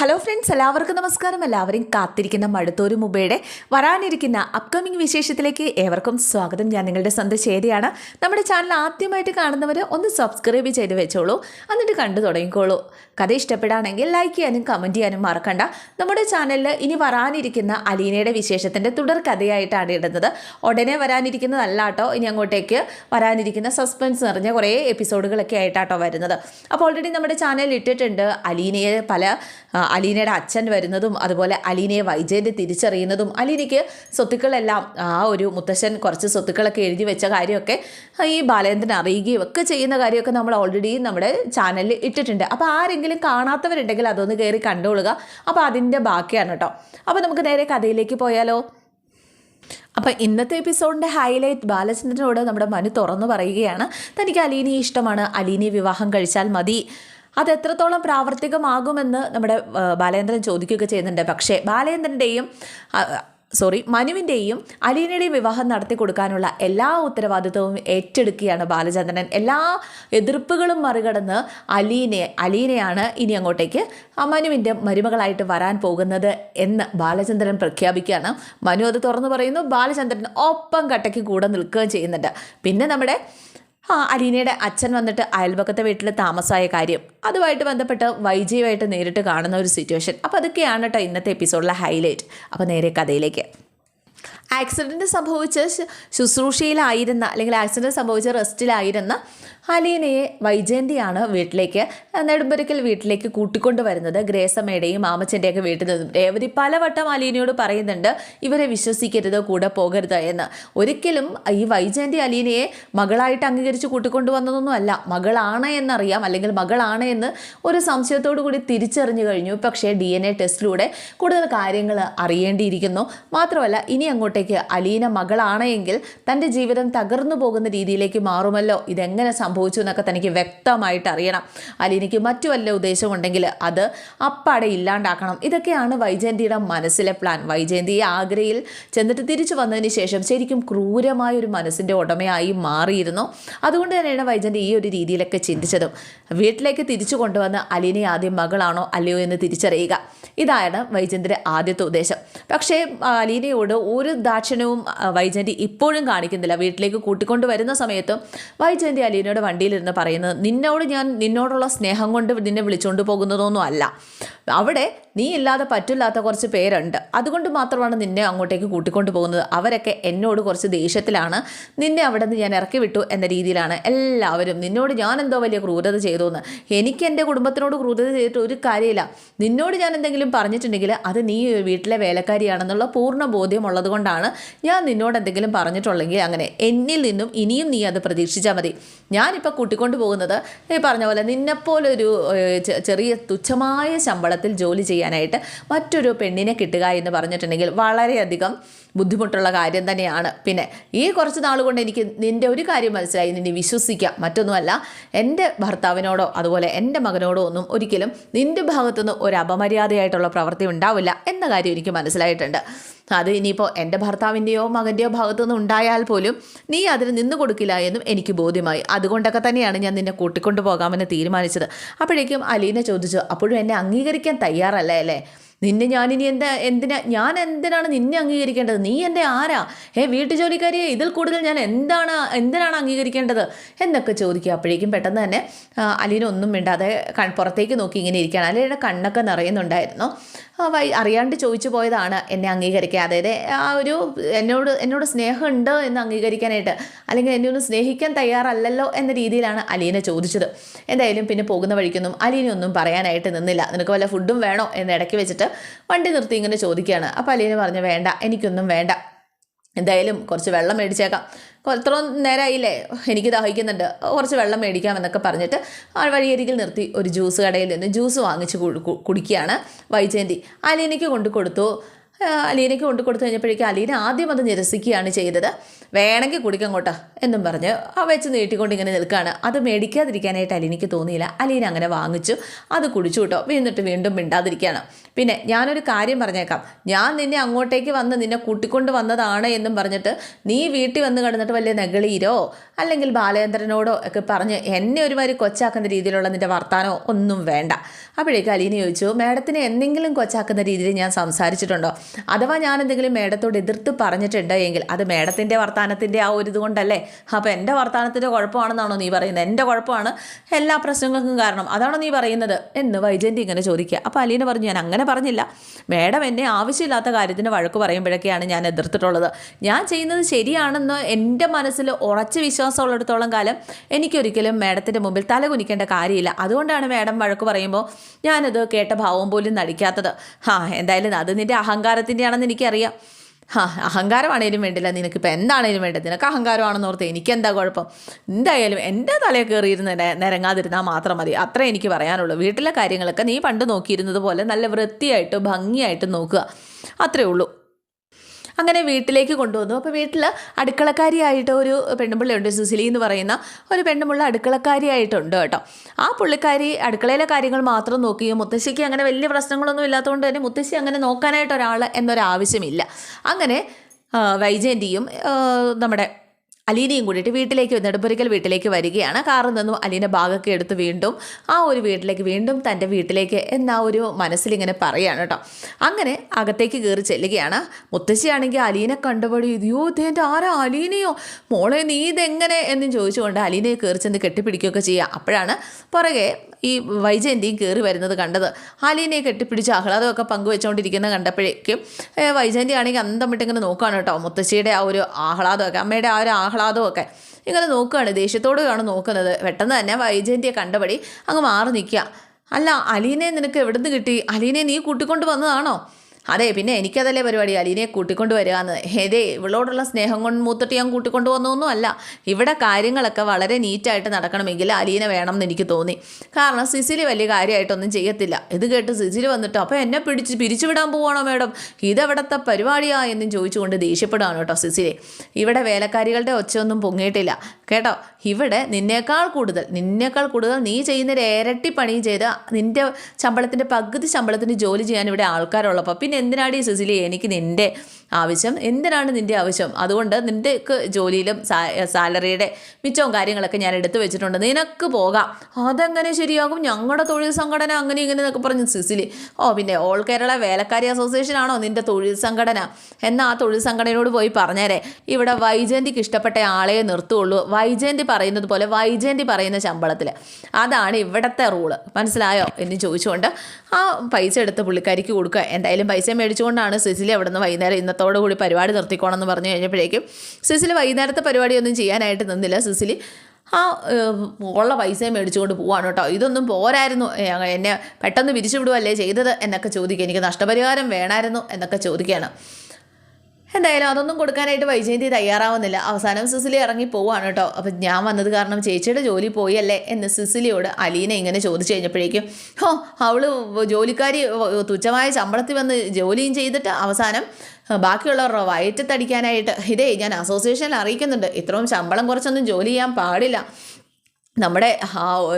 Hello friends എല്ലാവർക്കും നമസ്കാരം. എല്ലാവരും കാത്തിരിക്കുന്ന മടുത്തോരു മുബയുടെ വരാനിരിക്കുന്ന അപ്കമിംഗ് വിശേഷത്തിലേക്ക് ഏവർക്കും സ്വാഗതം. ഞാൻ നിങ്ങളുടെ സ്വന്തം നമ്മുടെ ചാനൽ ആദ്യമായിട്ട് കാണുന്നവർ ഒന്ന് സബ്സ്ക്രൈബ് ചെയ്ത് വെച്ചോളൂ. എന്നിട്ട് കണ്ടു തുടങ്ങിക്കോളൂ. കഥ ഇഷ്ടപ്പെടുകയാണെങ്കിൽ ലൈക്ക് ചെയ്യാനും കമന്റ് ചെയ്യാനും മറക്കണ്ട. നമ്മുടെ ചാനലിൽ ഇനി വരാനിരിക്കുന്ന അലീനയുടെ വിശേഷത്തിന്റെ തുടർ കഥയായിട്ടാണ് ഇടുന്നത്. ഉടനെ വരാനിരിക്കുന്നതല്ല കേട്ടോ ഇനി അങ്ങോട്ടേക്ക് വരാനിരിക്കുന്ന സസ്പെൻസ് നിറഞ്ഞ കുറേ എപ്പിസോഡുകളൊക്കെ ആയിട്ടാട്ടോ വരുന്നത്. അപ്പോൾ ഓൾറെഡി നമ്മുടെ ചാനലിൽ ഇട്ടിട്ടുണ്ട് അലീനയെ പല അലീനയുടെ അച്ഛൻ വരുന്നതും അതുപോലെ അലീനയെ വൈജയന്റെ തിരിച്ചറിയുന്നതും അലീനയ്ക്ക് സ്വത്തുക്കളെല്ലാം ആ ഒരു മുത്തശ്ശൻ കുറച്ച് സ്വത്തുക്കളൊക്കെ എഴുതി വെച്ച കാര്യമൊക്കെ ഈ ബാലേന്ദ്രൻ അറിയുകയും ഒക്കെ ചെയ്യുന്ന കാര്യമൊക്കെ നമ്മൾ ഓൾറെഡി നമ്മുടെ ചാനലിൽ ഇട്ടിട്ടുണ്ട്. അപ്പോൾ ആരെങ്കിലും കാണാത്തവരുണ്ടെങ്കിൽ അതൊന്ന് കയറി കണ്ടുകൊള്ളുക അപ്പോൾ അതിന്റെ ബാക്കിയാണ് കേട്ടോ അപ്പോൾ നമുക്ക് നേരെ കഥയിലേക്ക് പോയാലോ? അപ്പം ഇന്നത്തെ എപ്പിസോഡിന്റെ ഹൈലൈറ്റ് ബാലചന്ദ്രനോട് നമ്മുടെ മനു തുറന്നു പറയുകയാണ്. തനിക്ക് അലീനയെ ഇഷ്ടമാണ്. അലീനയെ വിവാഹം കഴിച്ചാൽ മതി. അത് എത്രത്തോളം പ്രാവർത്തികമാകുമെന്ന് നമ്മുടെ ബാലേന്ദ്രൻ ചോദിക്കുകയൊക്കെ ചെയ്യുന്നുണ്ട്. പക്ഷേ ബാലേന്ദ്രന്റെയും സോറി മനുവിന്റെയും അലീനയുടെയും വിവാഹം നടത്തി കൊടുക്കാനുള്ള എല്ലാ ഉത്തരവാദിത്വവും ഏറ്റെടുക്കുകയാണ് ബാലചന്ദ്രൻ. എല്ലാ എതിർപ്പുകളും മറികടന്ന് അലീനെ അലീനയാണ് ഇനി അങ്ങോട്ടേക്ക് മനുവിന്റെ മരുമകളായിട്ട് വരാൻ പോകുന്നത് എന്ന് ബാലചന്ദ്രൻ പ്രഖ്യാപിക്കുകയാണ്. മനു അത് തുറന്നു പറയുന്നു. ബാലചന്ദ്രൻ ഒപ്പം കട്ടയ്ക്ക് കൂടെ നിൽക്കുകയും ചെയ്യുന്നുണ്ട്. പിന്നെ നമ്മുടെ അലീനയുടെ അച്ഛൻ വന്നിട്ട് അയൽപക്കത്തെ വീട്ടിൽ താമസമായ കാര്യം. അതുമായിട്ട് ബന്ധപ്പെട്ട് വൈജയുമായിട്ട് നേരിട്ട് കാണുന്ന ഒരു സിറ്റുവേഷൻ അപ്പോൾ അതൊക്കെയാണ് കേട്ടോ ഇന്നത്തെ എപ്പിസോഡിലെ ഹൈലൈറ്റ് അപ്പോൾ നേരെ കഥയിലേക്ക്. ആക്സിഡന്റ് സംഭവിച്ച് ശുശ്രൂഷയിലായിരുന്ന അല്ലെങ്കിൽ ആക്സിഡന്റ് സംഭവിച്ച റെസ്റ്റിലായിരുന്ന അലീനയെ വൈജയന്തിയാണ് വീട്ടിലേക്ക് നെടുമ്പരക്കൽ വീട്ടിലേക്ക് കൂട്ടിക്കൊണ്ട് വരുന്നത് ഗ്രേസമ്മയുടെയും മാമച്ചന്റെയൊക്കെ വീട്ടിൽ നിന്നും. രേവതി പലവട്ടം അലീനയോട് പറയുന്നുണ്ട് ഇവരെ വിശ്വസിക്കരുത് കൂടെ പോകരുത് എന്ന്. ഒരിക്കലും ഈ വൈജയന്തി അലീനയെ മകളായിട്ട് അംഗീകരിച്ച് കൂട്ടിക്കൊണ്ടു വന്നതൊന്നുമല്ല മകളാണ് എന്നറിയാം അല്ലെങ്കിൽ മകളാണ് എന്ന് ഒരു സംശയത്തോടു കൂടി തിരിച്ചറിഞ്ഞു കഴിഞ്ഞു. പക്ഷേ ഡി എൻ എ ടെസ്റ്റിലൂടെ കൂടുതൽ കാര്യങ്ങൾ അറിയേണ്ടിയിരിക്കുന്നു. മാത്രമല്ല ഇനി അങ്ങോട്ടേക്ക് അലീന മകളാണെങ്കിൽ തന്റെ ജീവിതം തകർന്നു പോകുന്ന രീതിയിലേക്ക് മാറുമല്ലോ? ഇതെങ്ങനെ സംഭവിച്ചു എന്നൊക്കെ തനിക്ക് വ്യക്തമായിട്ട് അറിയണം. അലീനയ്ക്ക് മറ്റു വല്ല ഉദ്ദേശമുണ്ടെങ്കിൽ അത് അപ്പാടെ ഇല്ലാണ്ടാക്കണം. ഇതൊക്കെയാണ് വൈജയന്തിയുടെ മനസ്സിലെ പ്ലാൻ വൈജയന്തി ആഗ്രയിൽ ചെന്നിട്ട് തിരിച്ചു വന്നതിന് ശേഷം ശരിക്കും ക്രൂരമായ ഒരു മനസ്സിന്റെ ഉടമയായി മാറിയിരുന്നു. അതുകൊണ്ട് തന്നെയാണ് വൈജയന്തി ഈ ഒരു രീതിയിലൊക്കെ ചിന്തിച്ചതും. വീട്ടിലേക്ക് തിരിച്ചു കൊണ്ടുവന്ന് അലീനെ ആദ്യം മകളാണോ അല്ലയോ എന്ന് തിരിച്ചറിയുക. ഇതാണ് വൈജയന്തിയുടെ ആദ്യത്തെ ഉദ്ദേശം. പക്ഷേ അലീനയോട് ഒരു ദാക്ഷിണ്യവും ആ, വൈജയന്തി ഇപ്പോഴും കാണിക്കുന്നില്ല. വീട്ടിലേക്ക് കൂട്ടിക്കൊണ്ടു വരുന്ന സമയത്തും വൈജയന്തി അലീനയുടെ വണ്ടിയിലിരുന്ന് പറയുന്നത് നിന്നോട് ഞാൻ നിന്നോടുള്ള സ്നേഹം കൊണ്ട് നിന്നെ വിളിച്ചുകൊണ്ട് പോകുന്നതൊന്നും അല്ല. അവിടെ നീ ഇല്ലാതെ പറ്റില്ലാത്ത കുറച്ച് പേരുണ്ട്. അതുകൊണ്ട് മാത്രമാണ് നിന്നെ അങ്ങോട്ടേക്ക് കൂട്ടിക്കൊണ്ടു പോകുന്നത്. അവരൊക്കെ എന്നോട് കുറച്ച് ദേഷ്യത്തിലാണ്. നിന്നെ അവിടെ നിന്ന് ഞാൻ ഇറക്കി വിട്ടു എന്ന രീതിയിലാണ് എല്ലാവരും. നിന്നോട് ഞാൻ എന്തോ വലിയ ക്രൂരത ചെയ്തു എന്ന് എനിക്ക് എന്റെ കുടുംബത്തിനോട് ക്രൂരത ചെയ്തിട്ട് ഒരു കാര്യമില്ല. നിന്നോട് ഞാൻ എന്തെങ്കിലും പറഞ്ഞിട്ടുണ്ടെങ്കിൽ അത് നീ വീട്ടിലെ വേലക്കാരിയാണെന്നുള്ള പൂർണ ബോധ്യമുള്ളത് കൊണ്ടാണ് ഞാൻ നിന്നോട് എന്തെങ്കിലും പറഞ്ഞിട്ടുള്ളെങ്കിൽ അങ്ങനെ. എന്നിൽ നിന്നും ഇനിയും നീ അത് പ്രതീക്ഷിച്ചാൽ മതി. ഞാനിപ്പോൾ കൂട്ടിക്കൊണ്ടു പോകുന്നത് ഈ പറഞ്ഞ പോലെ നിന്നെപ്പോലൊരു ചെറിയ തുച്ഛമായ ശമ്പളത്തിൽ ജോലി ചെയ്യാനായിട്ട് മറ്റൊരു പെണ്ണിനെ കിട്ടുക എന്ന് പറഞ്ഞിട്ടുണ്ടെങ്കിൽ വളരെയധികം ബുദ്ധിമുട്ടുള്ള കാര്യം തന്നെയാണ്. പിന്നെ ഈ കുറച്ച് നാൾ കൊണ്ട് എനിക്ക് നിന്റെ ഒരു കാര്യം മനസ്സിലായി. നിന്നെ വിശ്വസിക്കാം. മറ്റൊന്നുമല്ല എന്റെ ഭർത്താവിനോടോ അതുപോലെ എന്റെ മകനോടോ ഒന്നും ഒരിക്കലും നിന്റെ ഭാഗത്തുനിന്ന് ഒരു അപമര്യാദയായിട്ടുള്ള പ്രവൃത്തി ഉണ്ടാവില്ല എന്ന കാര്യം എനിക്ക് മനസ്സിലായിട്ടുണ്ട്. അത് ഇനിയിപ്പോൾ എന്റെ ഭർത്താവിന്റെയോ മകന്റെയോ ഭാഗത്തുനിന്ന് ഉണ്ടായാൽ പോലും നീ അതിന് നിന്ന് കൊടുക്കില്ല എന്നും എനിക്ക് ബോധ്യമായി. അതുകൊണ്ടൊക്കെ തന്നെയാണ് ഞാൻ നിന്നെ കൂട്ടിക്കൊണ്ടു പോകാമെന്ന് തീരുമാനിച്ചത്. അപ്പോഴേക്കും അലീന ചോദിച്ചു അപ്പോഴും എന്നെ അംഗീകരിക്കാൻ തയ്യാറല്ലേ? അല്ലേ? നിന്നെ ഞാനിനി എന്താ എന്തിനാ ഞാൻ എന്തിനാണ് നിന്നെ അംഗീകരിക്കേണ്ടത്? നീ എന്റെ ആരാ? ഏ വീട്ടുജോലിക്കാരിയെ ഇതിൽ കൂടുതൽ ഞാൻ എന്താണ് എന്തിനാണ് അംഗീകരിക്കേണ്ടത്? എന്നൊക്കെ ചോദിക്കുക. അപ്പോഴേക്കും പെട്ടെന്ന് തന്നെ അലീനൊന്നും അലീന ഒന്നും മിണ്ടാതെ പുറത്തേക്ക് നോക്കി ഇങ്ങനെ ഇരിക്കുകയാണ്. അലീനയുടെ കണ്ണൊക്കെ നിറയുന്നുണ്ടായിരുന്നു. അറിയാണ്ട് ചോദിച്ചു പോയതാണ് എന്നെ അംഗീകരിക്കുക അതായത് ആ ഒരു എന്നോട് എന്നോട് സ്നേഹമുണ്ട് എന്ന് അംഗീകരിക്കാനായിട്ട് അല്ലെങ്കിൽ എന്നെ ഒന്ന് സ്നേഹിക്കാൻ തയ്യാറല്ലല്ലോ എന്ന രീതിയിലാണ് അലീന ചോദിച്ചത്. എന്തായാലും പിന്നെ പോകുന്ന വഴിക്കൊന്നും അലീന ഒന്നും പറയാനായിട്ട് നിന്നില്ല. നിനക്ക് വല്ല ഫുഡും വേണോ എന്ന് ഇടയ്ക്ക് വെച്ചിട്ട് വണ്ടി നിർത്തി ഇങ്ങനെ ചോദിക്കുകയാണ്. അപ്പോൾ അലീന പറഞ്ഞു വേണ്ട എനിക്കൊന്നും വേണ്ട. എന്തായാലും കുറച്ച് വെള്ളം മേടിച്ചേക്കാം. ഇത്രയും നേരമായില്ലേ എനിക്ക് ദാഹിക്കുന്നുണ്ട് കുറച്ച് വെള്ളം മേടിക്കാം എന്നൊക്കെ പറഞ്ഞിട്ട് ആ വഴിയരികിൽ നിർത്തി ഒരു ജ്യൂസ് കടയിൽ നിന്ന് ജ്യൂസ് വാങ്ങിച്ച് കുടിക്കുകയാണ് വൈജയന്തി. അലീനയ്ക്ക് കൊണ്ട് കൊടുത്തു. അലീനയ്ക്ക് കൊണ്ട് കൊടുത്തു കഴിഞ്ഞപ്പോഴേക്കും അലീന ആദ്യം അത് നിരസിക്കുകയാണ് ചെയ്തത്. വേണമെങ്കിൽ കുടിക്കങ്ങോട്ടാ എന്നും പറഞ്ഞ് ആ വെച്ച് നീട്ടിക്കൊണ്ട് ഇങ്ങനെ നിൽക്കുകയാണ്. അത് മേടിക്കാതിരിക്കാനായിട്ട് അലീനയ്ക്ക് തോന്നിയില്ല. അലീന അങ്ങനെ വാങ്ങിച്ചു. അത് കുടിച്ചു കേട്ടോ. എന്നിട്ട് വീണ്ടും മിണ്ടാതിരിക്കുകയാണ്. പിന്നെ ഞാനൊരു കാര്യം പറഞ്ഞേക്കാം. ഞാൻ നിന്നെ അങ്ങോട്ടേക്ക് വന്ന് നിന്നെ കൂട്ടിക്കൊണ്ട് വന്നതാണ് എന്നും പറഞ്ഞിട്ട് നീ വീട്ടിൽ വന്ന് കിടന്നിട്ട് വലിയ നെഗളീരോ അല്ലെങ്കിൽ ബാലേന്ദ്രനോടോ ഒക്കെ പറഞ്ഞ് എന്നെ ഒരുമാതിരി കൊച്ചാക്കുന്ന രീതിയിലുള്ള നിന്റെ വർത്താനോ ഒന്നും വേണ്ട. അപ്പോഴേക്ക് അലീന ചോദിച്ചു മേഡത്തിനെ എന്തെങ്കിലും കൊച്ചാക്കുന്ന രീതിയിൽ ഞാൻ സംസാരിച്ചിട്ടുണ്ടോ? അഥവാ ഞാൻ എന്തെങ്കിലും മേഡത്തോട് എതിർത്ത് പറഞ്ഞിട്ടുണ്ട് എങ്കിൽ അത് മേഡത്തിന്റെ വർത്താനത്തിന്റെ ആ ഒരു ഇതുകൊണ്ടല്ലേ അപ്പോൾ എന്റെ വർത്താനത്തിന്റെ കുഴപ്പമാണെന്നാണോ നീ പറയുന്നത്? എന്റെ കുഴപ്പമാണ് എല്ലാ പ്രശ്നങ്ങൾക്കും കാരണം. അതാണോ നീ പറയുന്നത്? എന്ന് വൈജയന്തി ഇങ്ങനെ ചോദിക്കുക. അപ്പോൾ അലീന പറഞ്ഞു ഞാൻ അങ്ങനെ പറഞ്ഞില്ല. മേഡം എന്നെ ആവശ്യമില്ലാത്ത കാര്യത്തിന് വഴക്ക് പറയുമ്പോഴൊക്കെയാണ് ഞാൻ എതിർത്തിട്ടുള്ളത്. ഞാൻ ചെയ്യുന്നത് ശരിയാണെന്ന് എന്റെ മനസ്സിൽ ഉറച്ച വിശ്വാസമുള്ളിടത്തോളം കാലം എനിക്കൊരിക്കലും മേഡത്തിന്റെ മുമ്പിൽ തലകുനിക്കേണ്ട കാര്യമില്ല. അതുകൊണ്ടാണ് മേഡം വഴക്ക് പറയുമ്പോൾ ഞാനത് കേട്ട ഭാവം പോലും നടിക്കാത്തത്. ഹാ എന്തായാലും അത് നിന്റെ അഹങ്കാരത്തിന്റെ ആണെന്ന് എനിക്കറിയാം. അഹങ്കാരമാണേലും വേണ്ടില്ല. നിനക്കിപ്പോൾ എന്താണേലും വേണ്ടത് നിനക്ക് അഹങ്കാരമാണെന്ന് ഓർത്ത് എനിക്കെന്താ കുഴപ്പം? എന്തായാലും എന്റെ തലയിൽ കയറിയിരുന്ന് നിരങ്ങാതിരുന്നാൽ മാത്രം മതി. അത്രേ എനിക്ക് പറയാനുള്ളൂ. വീട്ടിലെ കാര്യങ്ങളൊക്കെ നീ പണ്ട് നോക്കിയിരുന്നത് പോലെ നല്ല വൃത്തിയായിട്ട് ഭംഗിയായിട്ട് നോക്കുക. അത്രേ ഉള്ളൂ. അങ്ങനെ വീട്ടിലേക്ക് കൊണ്ടുവന്നു. അപ്പോൾ വീട്ടിൽ അടുക്കളക്കാരിയായിട്ട് ഒരു പെണ്ണുമ്പിള്ളയുണ്ട് സുസിലി എന്ന് പറയുന്ന ഒരു പെണ്ണുമുള്ള അടുക്കളക്കാരിയായിട്ടുണ്ട് കേട്ടോ. ആ പുള്ളിക്കാരി അടുക്കളയിലെ കാര്യങ്ങൾ മാത്രം നോക്കുകയും മുത്തശ്ശിക്ക് അങ്ങനെ വലിയ പ്രശ്നങ്ങളൊന്നും ഇല്ലാത്തതുകൊണ്ട് തന്നെ മുത്തശ്ശി അങ്ങനെ നോക്കാനായിട്ട് ഒരാൾ എന്നൊരാവശ്യമില്ല. അങ്ങനെ വൈജയന്റെയും നമ്മുടെ അലീനയും കൂടിയിട്ട് വീട്ടിലേക്ക് നെടുമ്പുരയ്ക്കൽ വീട്ടിലേക്ക് വരികയാണ്. കാറിൽ നിന്നും അലീന ബാഗൊക്കെ എടുത്ത് വീണ്ടും ആ ഒരു വീട്ടിലേക്ക് വീണ്ടും തന്റെ വീട്ടിലേക്ക് എന്ന ഒരു മനസ്സിലിങ്ങനെ പറയുകയാണ് കേട്ടോ. അങ്ങനെ അകത്തേക്ക് കയറി ചെല്ലുകയാണ്. മുത്തശ്ശിയാണെങ്കിൽ അലീനെ കണ്ടപടി ഇതയോ ഇതേന്റെ ആരാ അലീനയോ? മോളെ നീ ഇതെങ്ങനെ? എന്നും ചോദിച്ചുകൊണ്ട് അലീനയെ കയറി ചെന്ന് കെട്ടിപ്പിടിക്കുകയൊക്കെ ചെയ്യുക. അപ്പോഴാണ് പുറകെ ഈ വൈജയന്തിയും കയറി വരുന്നത് കണ്ടത്. ആലീനെ കെട്ടിപ്പിടിച്ച് ആഹ്ലാദമൊക്കെ പങ്കുവെച്ചുകൊണ്ടിരിക്കുന്ന കണ്ടപ്പോഴേക്കും വൈജയന്തി ആണെങ്കിൽ അന്തം വിട്ടിങ്ങനെ നോക്കുകയാണ് കേട്ടോ. മുത്തശ്ശിയുടെ ആ ഒരു ആഹ്ലാദമൊക്കെ അമ്മയുടെ ആ ഒരു ആഹ്ലാദമൊക്കെ ഇങ്ങനെ നോക്കുകയാണ് ദേഷ്യത്തോടെയാണ് നോക്കുന്നത്. പെട്ടെന്ന് തന്നെ വൈജയന്തിയെ കണ്ടപടി അങ്ങ് മാറി നിൽക്കുക. അല്ല അലീനെ നിനക്ക് എവിടുന്ന് കിട്ടി? അലീനെ നീ കൂട്ടിക്കൊണ്ട് വന്നതാണോ? അതെ പിന്നെ എനിക്കതല്ലേ പരിപാടി? അലീനയെ കൂട്ടിക്കൊണ്ട് വരിക എന്ന് ഹേതേ ഇവളോടുള്ള സ്നേഹം കൊണ്ട് മൂത്തിട്ട് ഞാൻ കൂട്ടിക്കൊണ്ട് വന്നൊന്നും അല്ല. ഇവിടെ കാര്യങ്ങളൊക്കെ വളരെ നീറ്റായിട്ട് നടക്കണമെങ്കിൽ അലീന വേണം എന്ന് എനിക്ക് തോന്നി. കാരണം സിസിലി വലിയ കാര്യമായിട്ടൊന്നും ചെയ്യത്തില്ല. ഇത് കേട്ട് സിസിലി വന്നിട്ട് അപ്പോൾ എന്നെ പിടിച്ച് പിരിച്ചുവിടാൻ പോവാണോ മേഡം? ഇതെവിടത്തെ പരിപാടിയാ? എന്നും ചോദിച്ചുകൊണ്ട് ദേഷ്യപ്പെടുകയാണ് കേട്ടോ സിസിലി. ഇവിടെ വേലക്കാരികളുടെ ഒച്ചയൊന്നും പൊങ്ങിയിട്ടില്ല. കേട്ടോ ഇവിടെ നിന്നേക്കാൾ കൂടുതൽ നിന്നേക്കാൾ കൂടുതൽ നീ ചെയ്യുന്നൊരു ഇരട്ടി പണി ചെയ്ത് നിന്റെ ശമ്പളത്തിന്റെ പകുതി ശമ്പളത്തിന് ജോലി ചെയ്യാൻ ഇവിടെ ആൾക്കാരുള്ളപ്പോൾ പിന്നെ എന്തിനാടി സുസിലി എനിക്ക് നിന്റെ ആവശ്യം? എന്തിനാണ് നിന്റെ ആവശ്യം? അതുകൊണ്ട് നിന്റെ ജോലിയിലും സാലറിയുടെ മിച്ചവും കാര്യങ്ങളൊക്കെ ഞാൻ എടുത്തു വെച്ചിട്ടുണ്ട്. നിനക്ക് പോകാം. അതെങ്ങനെ ശരിയാകും? ഞങ്ങളുടെ തൊഴിൽ സംഘടന അങ്ങനെ ഇങ്ങനെ എന്നൊക്കെ പറഞ്ഞു സിസിലി. ഓ പിന്നെ ഓൾ കേരള വേലക്കാരി അസോസിയേഷൻ ആണോ നിന്റെ തൊഴിൽ സംഘടന? എന്നാൽ ആ തൊഴിൽ സംഘടനയോട് പോയി പറഞ്ഞേരെ. ഇവിടെ വൈജയന്തിക്ക് ഇഷ്ടപ്പെട്ട ആളെ നിർത്തുള്ളൂ. വൈജയന്തി പറയുന്നത് പോലെ വൈജയന്തി പറയുന്ന ശമ്പളത്തിൽ അതാണ് ഇവിടുത്തെ റൂൾ. മനസ്സിലായോ? എന്ന് ചോദിച്ചുകൊണ്ട് ആ പൈസ എടുത്ത് പുള്ളിക്കാരിക്ക് കൊടുക്കുക. എന്തായാലും മേടിച്ചുകൊണ്ടാണ് സിസിലി അവിടെ നിന്ന് വൈകുന്നേരം ഇന്നത്തോടുകൂടി പരിപാടി നിർത്തിക്കോണമെന്ന് പറഞ്ഞു കഴിഞ്ഞപ്പോഴേക്കും സിസിലി വൈകുന്നേരത്തെ പരിപാടിയൊന്നും ചെയ്യാനായിട്ട് നിന്നില്ല. സിസിലി ആ ഉള്ള പൈസയും മേടിച്ചുകൊണ്ട് പോവാണ് കേട്ടോ. ഇതൊന്നും പോരായിരുന്നു. എന്നെ പെട്ടെന്ന് പിരിച്ചുവിടുവല്ലേ ചെയ്തത്? എന്നൊക്കെ ചോദിക്കുക എനിക്ക് നഷ്ടപരിഹാരം വേണമായിരുന്നു എന്നൊക്കെ ചോദിക്കുകയാണ്. എന്തായാലും അതൊന്നും കൊടുക്കാനായിട്ട് വൈജയന്തി തയ്യാറാവുന്നില്ല. അവസാനം സിസിലി ഇറങ്ങി പോവാണ് കേട്ടോ. അപ്പം ഞാൻ വന്നത് കാരണം ചേച്ചിയുടെ ജോലി പോയല്ലേ എന്ന് സിസിലിയോട് അലീന ഇങ്ങനെ ചോദിച്ചു കഴിഞ്ഞപ്പോഴേക്കും ഹോ അവൾ ജോലിക്കാരി തുച്ഛമായ ശമ്പളത്തിൽ വന്ന് ജോലിയും ചെയ്തിട്ട് അവസാനം ബാക്കിയുള്ളവരുടെ വയറ്റത്തടിക്കാനായിട്ട് ഇതേ ഞാൻ അസോസിയേഷനിൽ അറിയിക്കുന്നുണ്ട്. ഇത്രയും ശമ്പളം കുറച്ചൊന്നും ജോലി ചെയ്യാൻ പാടില്ല. നമ്മുടെ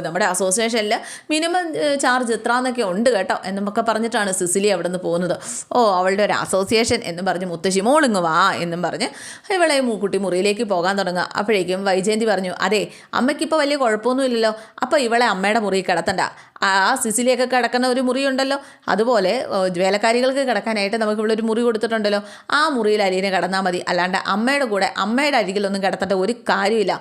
നമ്മുടെ അസോസിയേഷനിൽ മിനിമം ചാർജ് എത്ര എന്നൊക്കെ ഉണ്ട് കേട്ടോ എന്നൊക്കെ പറഞ്ഞിട്ടാണ് സിസിലി അവിടെ നിന്ന് പോകുന്നത്. ഓ അവളുടെ ഒരു അസോസിയേഷൻ എന്നും പറഞ്ഞ് മുത്തശ്ശി മോളിങ് വാ എന്നും പറഞ്ഞ് ഇവളെ മൂക്കുട്ടി മുറിയിലേക്ക് പോകാൻ തുടങ്ങുക. അപ്പോഴേക്കും വൈജയന്തി പറഞ്ഞു അതെ അമ്മയ്ക്കിപ്പോൾ വലിയ കുഴപ്പമൊന്നുമില്ലല്ലോ. അപ്പോൾ ഇവളെ അമ്മയുടെ മുറിയിൽ കിടത്തണ്ട. ആ സിസിലിയൊക്കെ കിടക്കുന്ന ഒരു മുറിയുണ്ടല്ലോ. അതുപോലെ വേലക്കാരികൾക്ക് കിടക്കാനായിട്ട് നമുക്ക് ഇവിടെ ഒരു മുറി കൊടുത്തിട്ടുണ്ടല്ലോ. ആ മുറിയിൽ അലീനെ കിടന്നാൽ മതി. അല്ലാണ്ട് അമ്മയുടെ കൂടെ അമ്മയുടെ അരികിലൊന്നും കിടത്തേണ്ട ഒരു കാര്യമില്ല.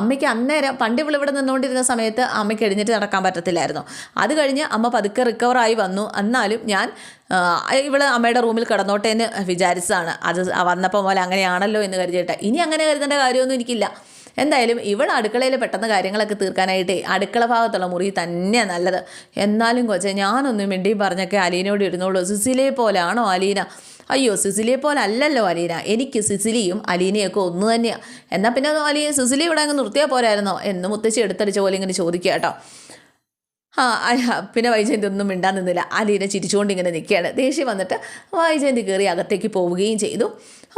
അമ്മയ്ക്ക് അന്നേരം പണ്ട് ഇവിടെ നിന്നുകൊണ്ടിരുന്ന സമയത്ത് അമ്മയ്ക്ക് എഴുന്നേറ്റ് നടക്കാൻ പറ്റത്തില്ലായിരുന്നു. അത് കഴിഞ്ഞ് അമ്മ പതുക്കെ റിക്കവറായി വന്നു. എന്നാലും ഞാൻ ആ, ഇവൾ അമ്മയുടെ റൂമിൽ കിടന്നോട്ടെ എന്ന് വിചാരിച്ചതാണ്. അത് വന്നപ്പോൾ പോലെ അങ്ങനെയാണല്ലോ എന്ന് കരുതിയിട്ട്. ഇനി അങ്ങനെ കരുതേണ്ട കാര്യമൊന്നും എനിക്കില്ല. എന്തായാലും ഇവൾ അടുക്കളയിൽ പെട്ടെന്ന് കാര്യങ്ങളൊക്കെ തീർക്കാനായിട്ട് അടുക്കള ഭാഗത്തുള്ള മുറി തന്നെയാണ് നല്ലത്. എന്നാലും കൊച്ചെ ഞാനൊന്നും മിണ്ടിയും പറഞ്ഞൊക്കെ അലീനയോട് ഇരുന്നോളൂ. സിസിലിയെ പോലാണോ അലീന? അയ്യോ സിസിലിയെ പോലെ അല്ലല്ലോ അലീന. എനിക്ക് സിസിലിയും അലീനയൊക്കെ ഒന്ന് തന്നെയാണ് എന്നാൽ പിന്നെ അലീന സിസിലി ഇവിടെ അങ്ങ് നിർത്തിയാൽ പോരായിരുന്നോ? എന്ന് മുത്തശ്ശി എടുത്തടിച്ച പോലെ ഇങ്ങനെ ചോദിക്കുക കേട്ടോ. ആ പിന്നെ വൈജയന്തി ഒന്നും മിണ്ടാൻ നിന്നില്ല. അലീന ചിരിച്ചുകൊണ്ട് ഇങ്ങനെ നിൽക്കുകയാണ്. ദേഷ്യം വന്നിട്ട് വൈജയന്തി കയറി അകത്തേക്ക് പോവുകയും ചെയ്തു.